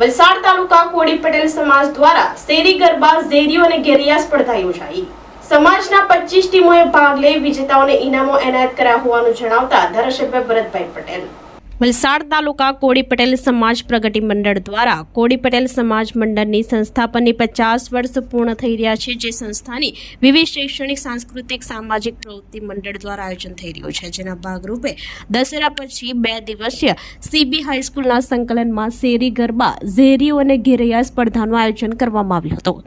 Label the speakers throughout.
Speaker 1: વલસાડ તાલુકા કોડી પટેલ સમાજ દ્વારા શેરી ગરબા, ઝેરીઓ અને ઘેરિયા સ્પર્ધા યોજાઈ. સમાજના પચીસ ટીમોએ ભાગ લઈ વિજેતાઓને ઇનામો એનાયત કર્યા હોવાનું જણાવતા ધારાસભ્ય ભરતભાઈ પટેલ વલસાડ તાલુકા કોડી પટેલ સમાજ પ્રગતિ મંડળ દ્વારા કોડી પટેલ સમાજ મંડળની સંસ્થાપનની પચાસ વર્ષ પૂર્ણ થઈ રહ્યા છે, જે સંસ્થાની વિવિધ શૈક્ષણિક, સાંસ્કૃતિક, સામાજિક પ્રવૃત્તિ મંડળ દ્વારા આયોજન થઈ રહ્યું છે. જેના ભાગરૂપે દશેરા પછી બે દિવસીય સીબી હાઈસ્કૂલના સંકલનમાં શેરી, ગરબા, ઝેરીઓ અને ઘેરૈયા સ્પર્ધાનું આયોજન કરવામાં આવ્યું હતું.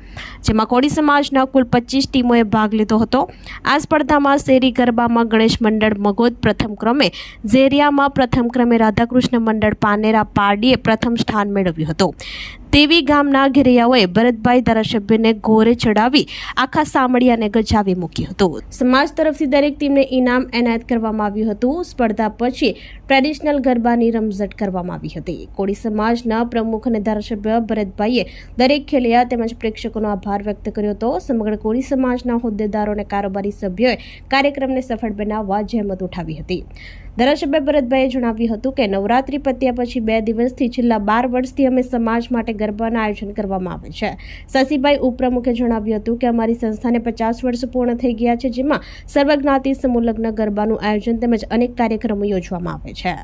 Speaker 1: જેમાં કોડી સમાજના કુલ પચીસ ટીમોએ ભાગ લીધો હતો. આ સ્પર્ધામાં શેરી, ગરબામાં ગણેશ મંડળ મગોદ પ્રથમ ક્રમે, ઝેરિયામાં પ્રથમ ક્રમે રાધાકૃષ્ણ મંડળ પાનેરા પારડીએ પ્રથમ સ્થાન મેળવ્યું હતું. તેવી ગામના ઘેરિયાઓએ ભરતભાઈ ધારાસભ્યને ઘોરે ચડાવી આખા સામડિયાને ગજાવી મૂક્યું હતું. સમાજ તરફથી દરેક ટીમને ઇનામ એનાયત કરવામાં આવ્યું હતું. સ્પર્ધા પછી ટ્રેડિશનલ ગરબાની રમઝટ કરવામાં આવી હતી. કોળી સમાજના પ્રમુખ અને ધારાસભ્ય ભરતભાઈએ દરેક ખેલૈયા તેમજ પ્રેક્ષકોનો આભાર વ્યક્ત કર્યો હતો. સમગ્ર કોળી સમાજના હોદ્દેદારો અને કારોબારી સભ્યોએ કાર્યક્રમને સફળ બનાવવા જહેમત ઉઠાવી હતી. ધારાસભ્ય ભરતભાઈએ જણાવ્યું હતું કે નવરાત્રી પત્યા પછી બે દિવસથી છેલ્લા બાર વર્ષથી અમે સમાજ માટે ગરબાના આયોજન કરવામાં આવે છે. શશીભાઈ ઉપપ્રમુખે જણાવ્યું હતું કે અમારી સંસ્થાને પચાસ વર્ષ પૂર્ણ થઈ ગયા છે, જેમાં સર્વજ્ઞાતિ સમૂહ લગ્ન ગરબાનું આયોજન તેમજ અનેક કાર્યક્રમો યોજવામાં આવે છે.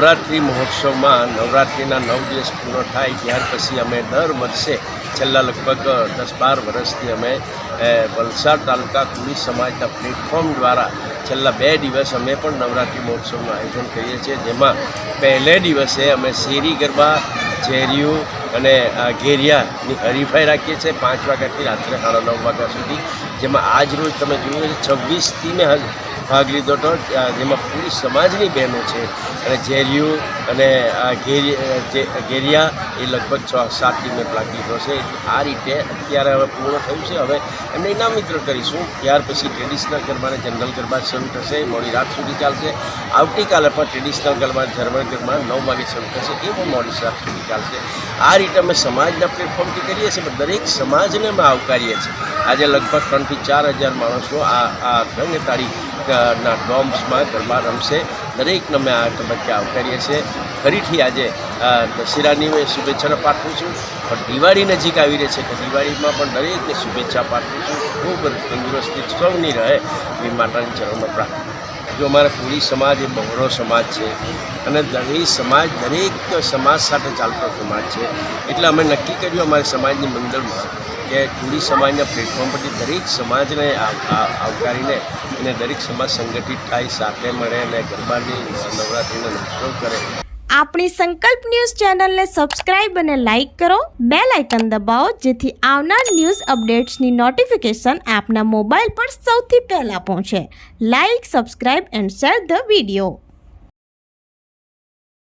Speaker 2: નવરાત્રિ મહોત્સવમાં નવરાત્રિના નવ દિવસ પૂર્ણ થાય, ત્યાર પછી અમે દર વર્ષે છેલ્લા લગભગ દસ બાર વર્ષથી અમે વલસાડ તાલુકા કુલી સમાજના પ્લેટફોર્મ દ્વારા છેલ્લા બે દિવસ અમે પણ નવરાત્રિ મહોત્સવનું આયોજન કરીએ છીએ, જેમાં પહેલે દિવસે અમે શેરી, ગરબા, ઝેરિયું અને ઘેરિયાની હરીફાઈ રાખીએ છીએ પાંચ વાગ્યાથી રાત્રે સાડા નવ વાગ્યા સુધી, જેમાં આજ રોજ તમે જોયું છવ્વીસથી મેં ભાગ લીધો હતો. જેમાં પૂરી સમાજની બહેનો છે. અને ઝેરિયું અને ઘેરિયા એ લગભગ છ, સાત ટીમે ભાગ લીધો છે. આ રીતે અત્યારે હવે પૂર્ણ થયું છે. હવે એમને ઇનામિત્ર કરીશું. ત્યાર પછી ટ્રેડિશનલ ગરબા જનરલ ગરબા શરૂ થશે. મોડી રાત સુધી ચાલશે. આવતીકાલે પણ ટ્રેડિશનલ ગરબા જર્મન ગરબા નવ વાગે શરૂ થશે. એ પણ મોડી રાત સુધી ચાલશે. આ રીતે અમે સમાજના પ્લેટફોર્મથી કરીએ છીએ. પણ દરેક સમાજને અમે આવકારીએ છીએ. આજે લગભગ ત્રણથી ચાર હજાર માણસો આ આ ગંગ તારીખ ના ડોમ્સમાં ગરબા રમશે. દરેકને અમે આ તબક્કે આવકારીએ છીએ. ફરીથી આજે દશેરાની મેં શુભેચ્છાને પાઠવું છું પણ દિવાળી નજીક આવી રહી છે કે દિવાળીમાં પણ દરેકને શુભેચ્છા પાઠવું છું ખૂબ તંદુરસ્તી સૌની રહે એવી માતાની ચરણમાં પ્રાર્થના. જો અમારા કોળી સમાજ એ બહોળો સમાજ છે અને દરેક સમાજ દરેક સમાજ સાથે ચાલતો સમાજ છે, એટલે અમે નક્કી કર્યું અમારા સમાજની મંડળમાં કે કોળી સમાજના પ્લેટફોર્મ પરથી દરેક સમાજને આવ- આવ- આવકારીને અને દરેક સમાજ સંગઠિત થાય, સાથે મળે અને ગરબાની નવરાત્રીનો ઉત્સવ કરે.
Speaker 3: આપણી સંકલ્પ ન્યૂઝ ચેનલને સબસ્ક્રાઇબ અને લાઇક કરો. બે લાઇકન દબાવો, જેથી આવનાર ન્યૂઝ અપડેટ્સની નોટિફિકેશન આપના મોબાઈલ પર સૌથી પહેલાં પહોંચે. Like, subscribe and share the video.